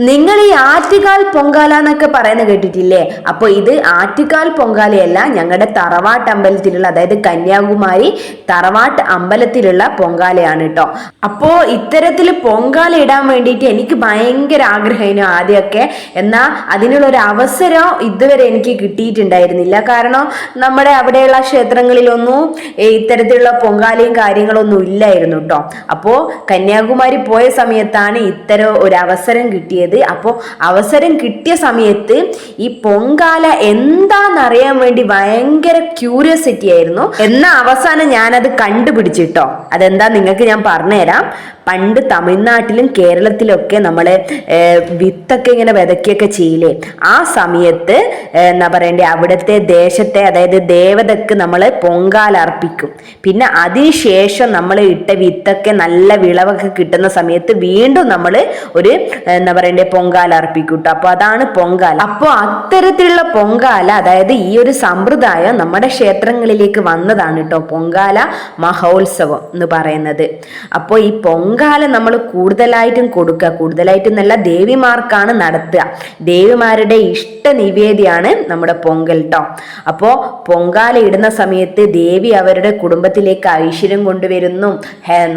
ആറ്റുകാൽ പൊങ്കാല എന്നൊക്കെ പറയുന്ന കേട്ടിട്ടില്ലേ? അപ്പോൾ ഇത് ആറ്റുകാൽ പൊങ്കാലയല്ല ഞങ്ങളുടെ തറവാട്ട് അമ്പലത്തിലുള്ള അതായത് കന്യാകുമാരി തറവാട്ട് അമ്പലത്തിലുള്ള പൊങ്കാലയാണ് കേട്ടോ അപ്പോ ഇത്തരത്തിൽ പൊങ്കാല ഇടാൻ വേണ്ടിയിട്ട് എനിക്ക് ഭയങ്കര ആഗ്രഹമായിരുന്നു ആദ്യമൊക്കെ. എന്നാൽ അതിനുള്ള ഒരു അവസരം ഇതുവരെ എനിക്ക് കിട്ടിയിട്ടുണ്ടായിരുന്നില്ല. കാരണം നമ്മുടെ അവിടെയുള്ള ക്ഷേത്രങ്ങളിലൊന്നും ഇത്തരത്തിലുള്ള പൊങ്കാലയും കാര്യങ്ങളൊന്നും ഇല്ലായിരുന്നു കേട്ടോ അപ്പോൾ കന്യാകുമാരി പോയ സമയത്താണ് ഇത്തരം ഒരു അവസരം കിട്ടിയത്. അപ്പോൾ അവസരം കിട്ടിയ സമയത്ത് ഈ പൊങ്കാല എന്താണെന്നറിയാൻ വേണ്ടി ഭയങ്കര ക്യൂരിയോസിറ്റി ആയിരുന്നു. എന്ന അവസാനം ഞാനത് കണ്ടുപിടിച്ചിട്ടോ അതെന്താ നിങ്ങൾക്ക് ഞാൻ പറഞ്ഞുതരാം. പണ്ട് തമിഴ്നാട്ടിലും കേരളത്തിലൊക്കെ നമ്മൾ വിത്തൊക്കെ ഇങ്ങനെ വിതക്കിയൊക്കെ ചെയ്യില്ലേ? ആ സമയത്ത് എന്താ പറയണ്ടേ അവിടുത്തെ ദേശത്തെ അതായത് ദേവതക്ക് നമ്മൾ പൊങ്കാല അർപ്പിക്കും. പിന്നെ അതിനുശേഷം നമ്മൾ ഇട്ട വിത്തൊക്കെ നല്ല വിളവൊക്കെ കിട്ടുന്ന സമയത്ത് വീണ്ടും നമ്മൾ ഒരു എന്താ പറയണ്ടേ പൊങ്കാല അർപ്പിക്കൂട്ടോ കേട്ടോ അപ്പൊ അതാണ് പൊങ്കാല. അപ്പോൾ അത്തരത്തിലുള്ള പൊങ്കാല അതായത് ഈ ഒരു സമ്പ്രദായം നമ്മുടെ ക്ഷേത്രങ്ങളിലേക്ക് വന്നതാണ് കേട്ടോ പൊങ്കാല മഹോത്സവം എന്ന് പറയുന്നത്. അപ്പോൾ ഈ പൊങ്കാല നമ്മൾ കൂടുതലായിട്ടും കൊടുക്കുക. കൂടുതലായിട്ടും നല്ല ദേവിമാർക്കാണ് നടത്തുക. ദേവിമാരുടെ ഇഷ്ട നിവേദിയാണ് നമ്മുടെ പൊങ്കൽ കേട്ടോ അപ്പോ പൊങ്കാല ഇടുന്ന സമയത്ത് ദേവി അവരുടെ കുടുംബത്തിലേക്ക് ഐശ്വര്യം കൊണ്ടുവരുന്നു.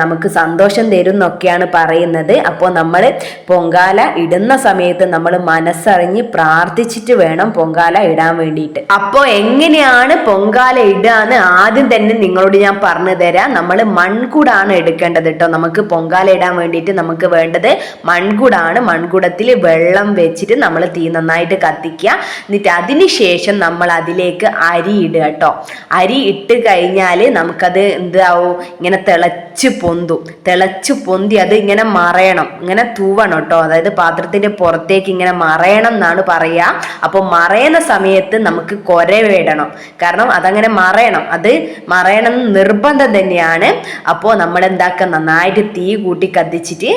നമുക്ക് സന്തോഷം തരുന്നൊക്കെയാണ് പറയുന്നത്. അപ്പോൾ നമ്മൾ പൊങ്കാല ഇടുന്ന സമയത്ത് നമ്മൾ മനസ്സറിഞ്ഞ് പ്രാർത്ഥിച്ചിട്ട് വേണം പൊങ്കാല ഇടാൻ വേണ്ടിയിട്ട്. അപ്പോ എങ്ങനെയാണ് പൊങ്കാല ഇടാന്ന് ആദ്യം തന്നെ നിങ്ങളോട് ഞാൻ പറഞ്ഞു തരാം. നമ്മൾ മൺകുടാണ് എടുക്കേണ്ടത് കേട്ടോ. നമുക്ക് പൊങ്കാല ഇടാൻ വേണ്ടിയിട്ട് നമുക്ക് വേണ്ടത് മൺകുടാണ്. മൺകുടത്തിൽ വെള്ളം വെച്ചിട്ട് നമ്മൾ തീ നന്നായിട്ട് കത്തിക്കുക. എന്നിട്ട് അതിന് ശേഷം നമ്മൾ അതിലേക്ക് അരി ഇടുക കേട്ടോ. അരി ഇട്ട് കഴിഞ്ഞാൽ നമുക്കത് എന്താവും? ഇങ്ങനെ തിളച്ച് പൊന്തും. തിളച്ച് പൊന്തി അത് ഇങ്ങനെ മറയണം. ഇങ്ങനെ തൂവണം കേട്ടോ. അതായത് പാത്രത്തിന്റെ പുറത്തേക്ക് ഇങ്ങനെ മറയണം എന്നാണ് പറയുക. അപ്പോൾ മറയുന്ന സമയത്ത് നമുക്ക് കൊര വേടണം. കാരണം അതങ്ങനെ മറയണം. അത് മറയണം നിർബന്ധം തന്നെയാണ്. അപ്പോൾ നമ്മൾ എന്താക്കുക നന്നായിട്ട് തീ കൂട്ടി കത്തിച്ചിട്ട്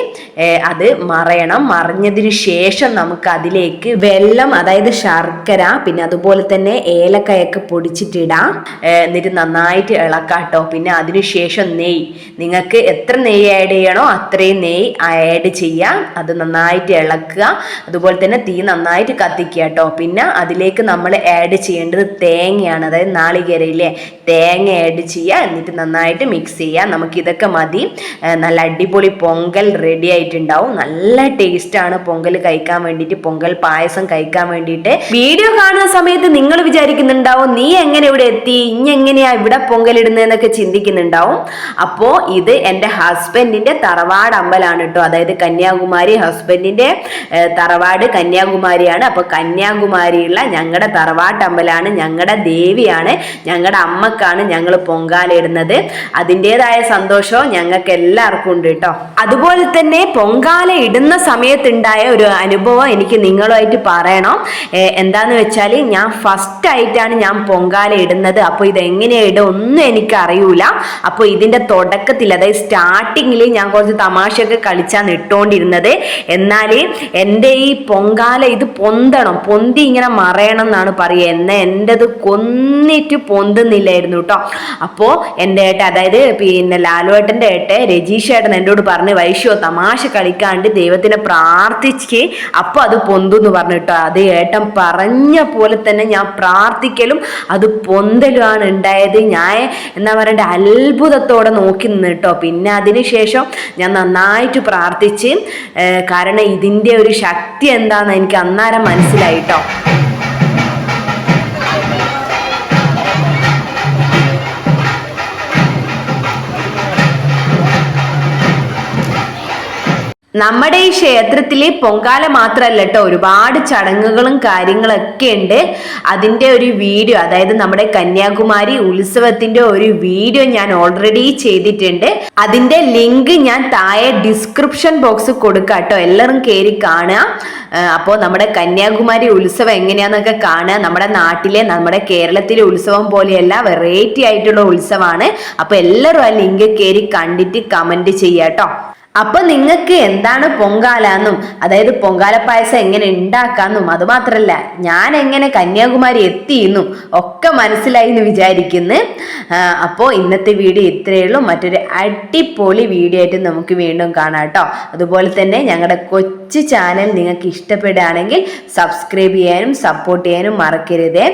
അത് മറയണം. മറിഞ്ഞതിന് ശേഷം നമുക്ക് അതിലേക്ക് വെള്ളം അതായത് ശർക്കര പിന്നെ അതുപോലെ തന്നെ ഏലക്കായൊക്കെ പൊടിച്ചിട്ടിടാം. എന്നിട്ട് നന്നായിട്ട് ഇളക്കാട്ടോ. പിന്നെ അതിനുശേഷം നെയ്യ്. നിങ്ങൾക്ക് എത്ര നെയ്യ് ആഡ് ചെയ്യണോ അത്രയും നെയ്യ് ആഡ് ചെയ്യാം. അത് നന്നായിട്ട് ഇളക്കുക അതുപോലെ തന്നെ തീ നന്നായിട്ട് കത്തിക്കുക കേട്ടോ. പിന്നെ അതിലേക്ക് നമ്മൾ ആഡ് ചെയ്യേണ്ടത് തേങ്ങയാണ്. അതായത് നാളികേരയിലെ തേങ്ങ ആഡ് ചെയ്യുക. എന്നിട്ട് നന്നായിട്ട് മിക്സ് ചെയ്യുക. നമുക്ക് ഇതൊക്കെ മതി. നല്ല അടിപൊളി പൊങ്കൽ റെഡി ആയിട്ടുണ്ടാവും. നല്ല ടേസ്റ്റ് ആണ് പൊങ്കൽ കഴിക്കാൻ വേണ്ടിയിട്ട് പൊങ്കൽ പായസം കഴിക്കാൻ വേണ്ടിയിട്ട്. വീഡിയോ കാണുന്ന സമയത്ത് നിങ്ങൾ വിചാരിക്കുന്നുണ്ടാവും നീ എങ്ങനെ ഇവിടെ എത്തി? ഇനി എങ്ങനെയാ ഇവിടെ പൊങ്കൽ ഇടുന്നതെന്നൊക്കെ ചിന്തിക്കുന്നുണ്ടാവും. അപ്പോ ഇത് എന്റെ ഹസ്ബൻഡിന്റെ തറവാട് അമ്പലാണ് കേട്ടോ. അതായത് കന്യാകുമാരി ഹസ്ബൻഡിന്റെ ഏർ, തറവാട് കന്യാകുമാരിയാണ്. അപ്പൊ കന്യാകുമാരിയുള്ള ഞങ്ങളുടെ തറവാട്ടമ്പലാണ് ഞങ്ങളുടെ ദേവിയാണ് ഞങ്ങളുടെ അമ്മക്കാണ് ഞങ്ങൾ പൊങ്കാലയിടുന്നത്. അതിന്റെതായ സന്തോഷവും ഞങ്ങൾക്ക് എല്ലാവർക്കും ഉണ്ട് കേട്ടോ. അതുപോലെ തന്നെ പൊങ്കാല ഇടുന്ന സമയത്തുണ്ടായ ഒരു അനുഭവം എനിക്ക് നിങ്ങളുമായിട്ട് പറയണം. എന്താന്ന് വെച്ചാൽ ഞാൻ ഫസ്റ്റ് ആയിട്ടാണ് ഞാൻ പൊങ്കാല ഇടുന്നത്. അപ്പോൾ ഇത് എങ്ങനെയാണ് ഇടുക ഒന്നും എനിക്ക് അറിയൂല അപ്പോൾ ഇതിന്റെ തുടക്കത്തിൽ അതായത് സ്റ്റാർട്ടിങ്ങിൽ ഞാൻ കുറച്ച് തമാശയൊക്കെ കളിച്ചാണ് ഇട്ടുകൊണ്ടിരുന്നത് എന്നാൽ എന്റെ ഈ പൊങ്കാല ഇത് പൊന്തണം. പൊന്തി ഇങ്ങനെ മറയണം എന്നാണ് പറയുക. എന്നെ എന്റെത് കൊന്നിട്ട് പൊന്തുന്നില്ലായിരുന്നു കേട്ടോ അപ്പോൾ എന്റെ ഏട്ട അതായത് പിന്നെ ലാലു ലാലുവേട്ടന്റെ ഏട്ട രജീഷ് ഏട്ടൻ എന്നോട് പറഞ്ഞ് വൈശ്യോ തമാശ കളിക്കാണ്ട് ദൈവത്തിനെ പ്രാർത്ഥിച്ച് അപ്പോൾ അത് പൊന്തു എന്ന് പറഞ്ഞു കേട്ടോ അത് ഏട്ടൻ പറഞ്ഞ പോലെ തന്നെ ഞാൻ പ്രാർത്ഥിക്കലും അത് പൊന്തലുമാണ് ഉണ്ടായത്. ഞാൻ എന്താ പറയണ്ടേ അത്ഭുതത്തോടെ നോക്കി നിന്ന് കേട്ടോ പിന്നെ അതിനുശേഷം ഞാൻ നന്നായിട്ട് പ്രാർത്ഥിച്ച് കാരണം കാരണം ഇതിന്റെ ഒരു ശക്തി എന്താണെന്ന് എനിക്ക് അന്നേരം മനസ്സിലായിട്ടോ നമ്മുടെ ഈ ക്ഷേത്രത്തിലെ പൊങ്കാല മാത്രമല്ല കേട്ടോ ഒരുപാട് ചടങ്ങുകളും കാര്യങ്ങളൊക്കെ ഉണ്ട്. അതിന്റെ ഒരു വീഡിയോ അതായത് നമ്മുടെ കന്യാകുമാരി ഉത്സവത്തിന്റെ ഒരു വീഡിയോ ഞാൻ ഓൾറെഡി ചെയ്തിട്ടുണ്ട്. അതിന്റെ ലിങ്ക് ഞാൻ താഴെ ഡിസ്ക്രിപ്ഷൻ ബോക്സ് കൊടുക്കാം കേട്ടോ എല്ലാവരും കയറി കാണുക. അപ്പോൾ നമ്മുടെ കന്യാകുമാരി ഉത്സവം എങ്ങനെയാന്നൊക്കെ കാണുക. നമ്മുടെ നാട്ടിലെ നമ്മുടെ കേരളത്തിലെ ഉത്സവം പോലെയല്ല വെറൈറ്റി ആയിട്ടുള്ള ഉത്സവമാണ്. അപ്പോൾ എല്ലാവരും ആ ലിങ്ക് കയറി കണ്ടിട്ട് ചെയ്യാട്ടോ. കേട്ടോ അപ്പൊ നിങ്ങൾക്ക് എന്താണ് പൊങ്കാല എന്നും അതായത് പൊങ്കാല പായസം എങ്ങനെ ഉണ്ടാക്കാന്നും അത് മാത്രല്ല ഞാൻ എങ്ങനെ കന്യാകുമാരി എത്തി എന്നും ഒക്കെ മനസ്സിലായി എന്ന് വിചാരിക്കുന്നു. അപ്പോൾ ഇന്നത്തെ വീഡിയോ ഇത്രയേ ഉള്ളൂ. മറ്റൊരു അടിപൊളി വീഡിയോ ആയിട്ട് നമുക്ക് വീണ്ടും കാണാം കേട്ടോ. അതുപോലെ തന്നെ ഞങ്ങളുടെ കൊച്ചു ചാനൽ നിങ്ങൾക്ക് ഇഷ്ടപ്പെടുകയാണെങ്കിൽ സബ്സ്ക്രൈബ് ചെയ്യാനും സപ്പോർട്ട് ചെയ്യാനും മറക്കരുതേ.